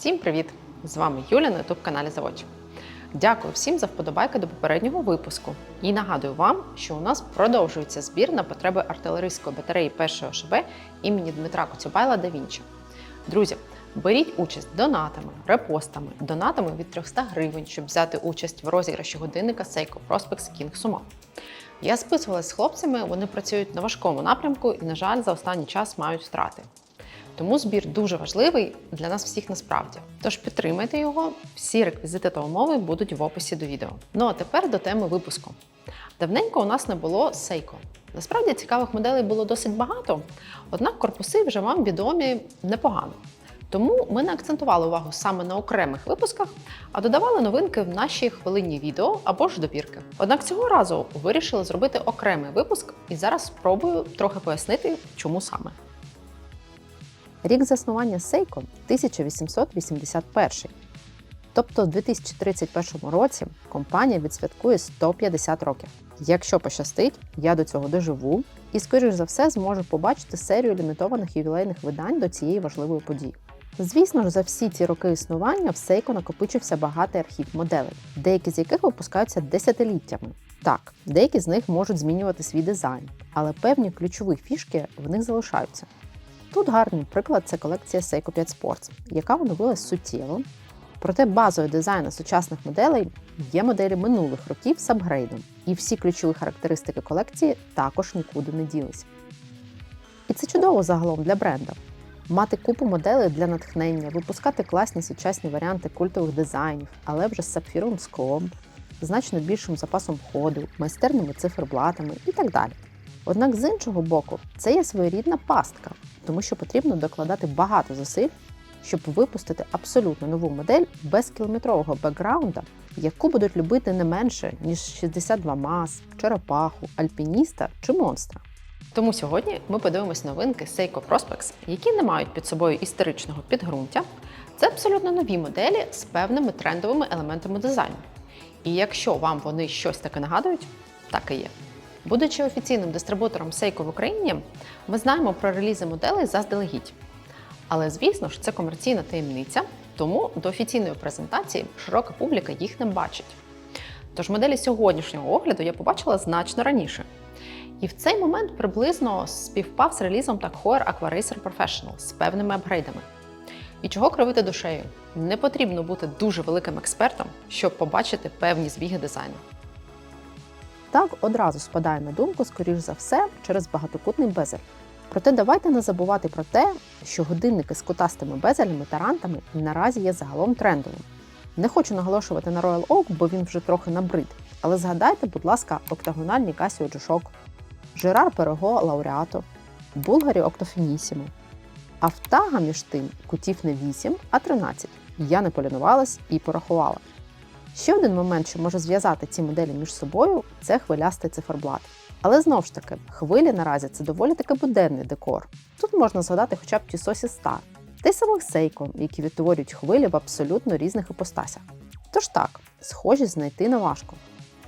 Всім привіт! З вами Юля на youtube каналі Заводчик. Дякую всім за вподобайки до попереднього випуску. І нагадую вам, що у нас продовжується збір на потреби артилерійської батареї першого ШБ імені Дмитра Коцюбайла да Вінчі. Друзі, беріть участь донатами, репостами, донатами від 300 гривень, щоб взяти участь в розіграші годинника Seiko Prospex King Suma. Я списувалася з хлопцями, вони працюють на важкому напрямку і, на жаль, за останній час мають втрати. Тому збір дуже важливий для нас всіх насправді. Тож підтримайте його, всі реквізити та умови будуть в описі до відео. Ну а тепер до теми випуску. Давненько у нас не було Seiko. Насправді цікавих моделей було досить багато, однак корпуси вже вам відомі непогано. Тому ми не акцентували увагу саме на окремих випусках, а додавали новинки в наші хвилинні відео або ж добірки. Однак цього разу вирішили зробити окремий випуск і зараз спробую трохи пояснити, чому саме. Рік заснування Seiko 1881. Тобто, у 2031 році компанія відсвяткує 150 років. Якщо пощастить, я до цього доживу і, скоріш за все, зможу побачити серію лімітованих ювілейних видань до цієї важливої події. Звісно ж, за всі ці роки існування в Seiko накопичився багатий архів моделей, деякі з яких випускаються десятиліттями. Так, деякі з них можуть змінювати свій дизайн, але певні ключові фішки в них залишаються. Тут гарний приклад це колекція Seiko 5 Sports, яка оновилась суттєво. Проте базовий дизайн сучасних моделей є моделі минулих років з апгрейдом, і всі ключові характеристики колекції також нікуди не ділись. І це чудово загалом для бренда. Мати купу моделей для натхнення, випускати класні сучасні варіанти культових дизайнів, але вже з сапфіровим склом, значно більшим запасом ходу, майстерними циферблатами і так далі. Однак з іншого боку, це є своєрідна пастка, тому що потрібно докладати багато зусиль, щоб випустити абсолютно нову модель без кілометрового бекграунда, яку будуть любити не менше, ніж 62 МАЗ, черепаху, альпініста чи монстра. Тому сьогодні ми подивимось новинки Seiko Prospex, які не мають під собою історичного підґрунтя. Це абсолютно нові моделі з певними трендовими елементами дизайну. І якщо вам вони щось таке нагадують, так і є. Будучи офіційним дистрибутором Seiko в Україні, ми знаємо про релізи моделей заздалегідь. Але звісно ж, це комерційна таємниця, тому до офіційної презентації широка публіка їх не бачить. Тож моделі сьогоднішнього огляду я побачила значно раніше. І в цей момент приблизно співпав з релізом так Heuer Aqua Professional з певними апгрейдами. І чого кровити душею? Не потрібно бути дуже великим експертом, щоб побачити певні збіги дизайну. Так одразу спадає на думку, скоріш за все, через багатокутний безель. Проте давайте не забувати про те, що годинники з кутастими безелями та рантами наразі є загалом трендовим. Не хочу наголошувати на Royal Oak, бо він вже трохи набрид. Але згадайте, будь ласка, октагональні Casio G-Shock, Жерар Перего Лауреато, Булгарі Октофінісімо. А в тага між тим кутів не 8, а 13. Я не полінувалась і порахувала. Ще один момент, що може зв'язати ці моделі між собою, це хвилястий циферблат. Але знову ж таки, хвилі наразі це доволі таки буденний декор. Тут можна згадати хоча б Тісосі Star, та й самих Seiko, які відтворюють хвилі в абсолютно різних іпостасях. Тож так, схожість знайти не важко.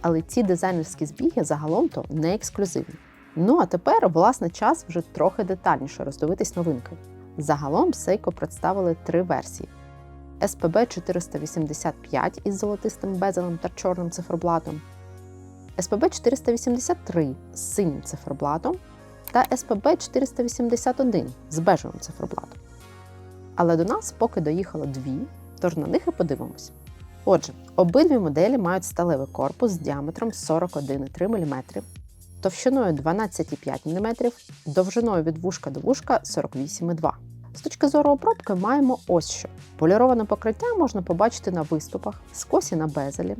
Але ці дизайнерські збіги загалом то не ексклюзивні. Ну а тепер, власне, час вже трохи детальніше роздивитись новинки. Загалом Seiko представили три версії: SPB 485 із золотистим безелем та чорним циферблатом, SPB 483 з синім циферблатом та SPB 481 з бежевим циферблатом. Але до нас поки доїхало дві, тож на них і подивимось. Отже, обидві моделі мають сталевий корпус з діаметром 41,3 мм, товщиною 12,5 мм, довжиною від вушка до вушка 48,2 з точки зору обробки маємо ось що. Поліроване покриття можна побачити на виступах, скосі на безелі,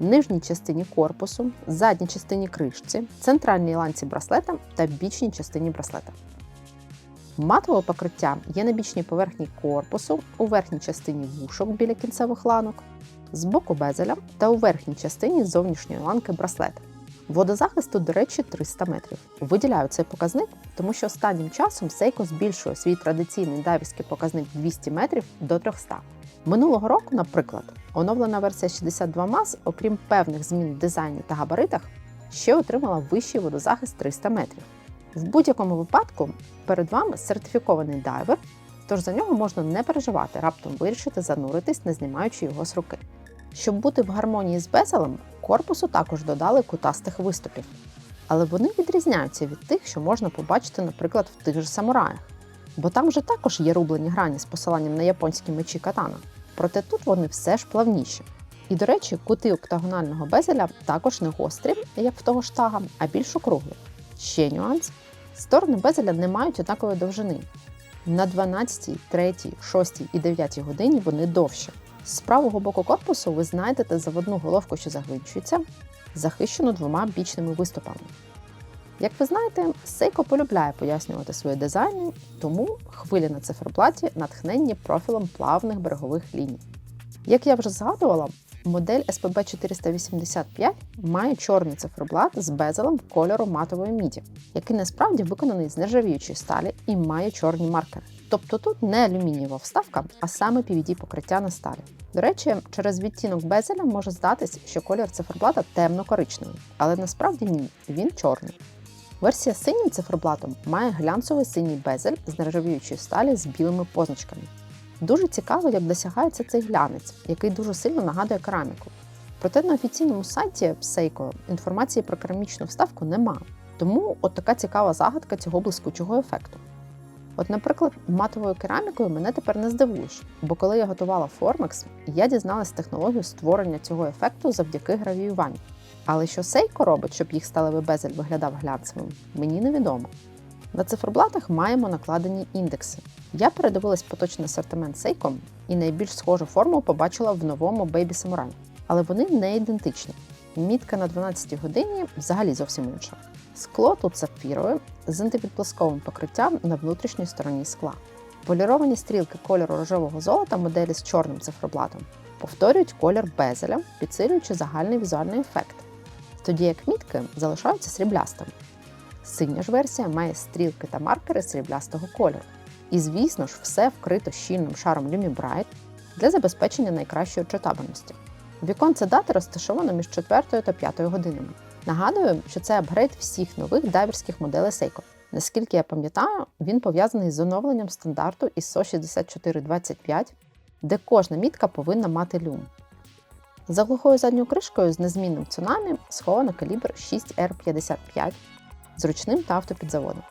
нижній частині корпусу, задній частині кришці, центральній ланці браслета та бічній частині браслета. Матове покриття є на бічній поверхні корпусу, у верхній частині вушок біля кінцевих ланок, з боку безеля та у верхній частині зовнішньої ланки браслета. Водозахисту, до речі, 300 метрів. Виділяю цей показник, тому що останнім часом Seiko збільшує свій традиційний дайверський показник 200 метрів до 300. Минулого року, наприклад, оновлена версія 62 МАЗ, окрім певних змін в дизайні та габаритах, ще отримала вищий водозахист 300 метрів. В будь-якому випадку перед вами сертифікований дайвер, тож за нього можна не переживати, раптом вирішити зануритись, не знімаючи його з руки. Щоб бути в гармонії з безелем, корпусу також додали кутастих виступів. Але вони відрізняються від тих, що можна побачити, наприклад, в тих же самураях. Бо там вже також є рублені грані з посиланням на японські мечі катана. Проте тут вони все ж плавніші. І, до речі, кути октагонального безеля також не гострі, як в того ж тага, а більш округлі. Ще нюанс: сторони безеля не мають однакової довжини. На 12, 3, 6 і 9 годині вони довші. З правого боку корпусу ви знайдете заводну головку, що загвинчується, захищену двома бічними виступами. Як ви знаєте, Seiko полюбляє пояснювати свої дизайни, тому хвилі на циферблаті натхненні профілем плавних берегових ліній. Як я вже згадувала, модель SPB 485 має чорний циферблат з безелем кольору матової міді, який насправді виконаний з нержавіючої сталі і має чорні маркери. Тобто тут не алюмінієва вставка, а саме PVD покриття на сталі. До речі, через відтінок безеля може здатись, що колір циферблата темно-коричневий, але насправді ні, він чорний. Версія з синім циферблатом має глянцевий синій безель з нержавіючої сталі з білими позначками. Дуже цікаво, як досягається цей глянець, який дуже сильно нагадує кераміку. Проте на офіційному сайті Seiko інформації про керамічну вставку нема. Тому от така цікава загадка цього блискучого ефекту. От, наприклад, матовою керамікою мене тепер не здивуєш, бо коли я готувала Formex, я дізналась технологію створення цього ефекту завдяки гравіюванню. Але що Seiko робить, щоб їх сталевий безель виглядав глянцевим, мені невідомо. На циферблатах маємо накладені індекси. Я передивилась поточний асортимент Seiko і найбільш схожу форму побачила в новому Baby Samurai. Але вони не ідентичні. Мітка на 12 годині взагалі зовсім інша. Скло тут сапфірове з антипідпласковим покриттям на внутрішній стороні скла. Поліровані стрілки кольору рожевого золота моделі з чорним циферблатом повторюють колір безеля, підсилюючи загальний візуальний ефект, тоді як мітки залишаються сріблястими. Синя ж версія має стрілки та маркери сріблястого кольору. І, звісно ж, все вкрито щільним шаром Lumi Bright для забезпечення найкращої читабельності. Віконце дати розташовано між 4 та 5 годинами. Нагадую, що це апгрейд всіх нових дайверських моделей Seiko. Наскільки я пам'ятаю, він пов'язаний з оновленням стандарту ISO 6425, де кожна мітка повинна мати люм. За глухою задньою кришкою з незмінним цунамі сховано калібр 6R55 з ручним та автопідзаводом.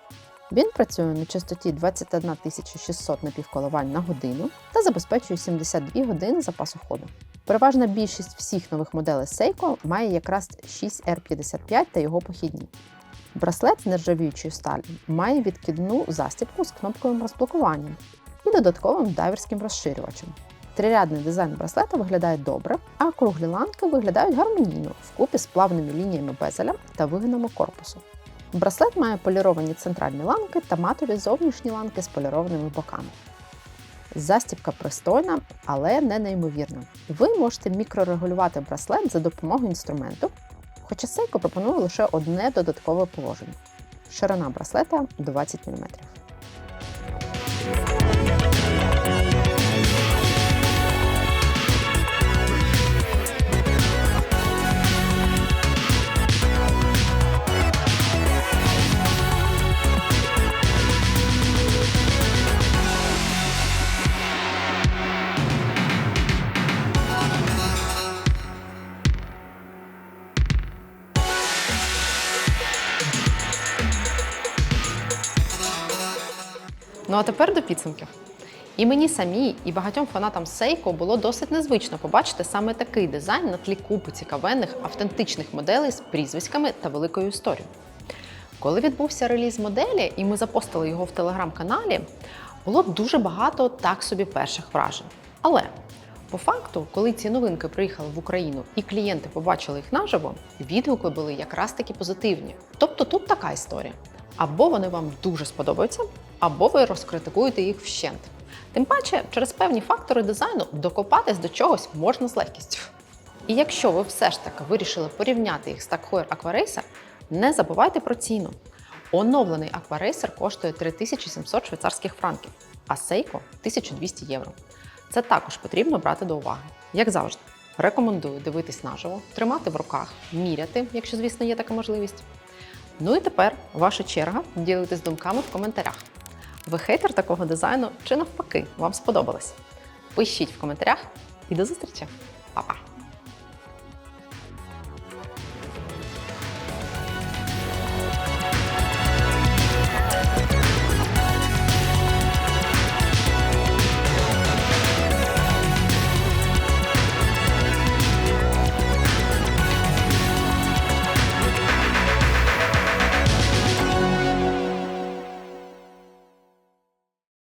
Він працює на частоті 21 600 напівколивань на годину та забезпечує 72 години запасу ходу. Переважна більшість всіх нових моделей Seiko має якраз 6R55 та його похідні. Браслет з нержавіючої сталі має відкидну застібку з кнопковим розблокуванням і додатковим дайверським розширювачем. Трирядний дизайн браслета виглядає добре, а круглі ланки виглядають гармонійно вкупі з плавними лініями безеля та вигинами корпусу. Браслет має поліровані центральні ланки та матові зовнішні ланки з полірованими боками. Застібка пристойна, але не неймовірна. Ви можете мікрорегулювати браслет за допомогою інструменту, хоча Seiko пропонує лише одне додаткове положення. Ширина браслета 20 мм. Ну а тепер до підсумків. І мені самій, і багатьом фанатам Seiko було досить незвично побачити саме такий дизайн на тлі купи цікавенних автентичних моделей з прізвиськами та великою історією. Коли відбувся реліз моделі, і ми запостили його в телеграм-каналі, було дуже багато так собі перших вражень. Але по факту, коли ці новинки приїхали в Україну і клієнти побачили їх наживо, відгуки були якраз таки позитивні. Тобто тут така історія: або вони вам дуже сподобаються, або ви розкритикуєте їх вщент. Тим паче, через певні фактори дизайну докопатись до чогось можна з легкістю. І якщо ви все ж таки вирішили порівняти їх з Heuer Aquaracer, не забувайте про ціну. Оновлений Aquaracer коштує 3700 швейцарських франків, а Seiko – 1200 євро. Це також потрібно брати до уваги. Як завжди, рекомендую дивитись наживо, тримати в руках, міряти, якщо, звісно, є така можливість. Ну і тепер ваша черга ділитись думками в коментарях. Ви хейтер такого дизайну чи навпаки, вам сподобалось? Пишіть в коментарях і до зустрічі!